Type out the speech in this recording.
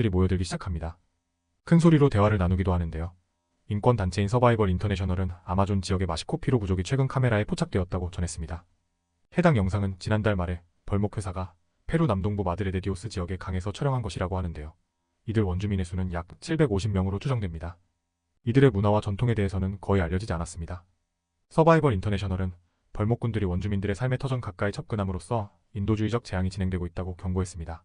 들이 모여들기 시작합니다. 큰 소리로 대화를 나누기도 하는데요. 인권 단체인 서바이벌 인터내셔널은 아마존 지역의 마시코피로 부족이 최근 카메라에 포착되었다고 전했습니다. 해당 영상은 지난달 말에 벌목 회사가 페루 남동부 마드레데디오스 지역의 강에서 촬영한 것이라고 하는데요. 이들 원주민의 수는 약 750명으로 추정됩니다. 이들의 문화와 전통에 대해서는 거의 알려지지 않았습니다. 서바이벌 인터내셔널은 벌목꾼들이 원주민들의 삶의 터전 가까이 접근함으로써 인도주의적 재앙이 진행되고 있다고 경고했습니다.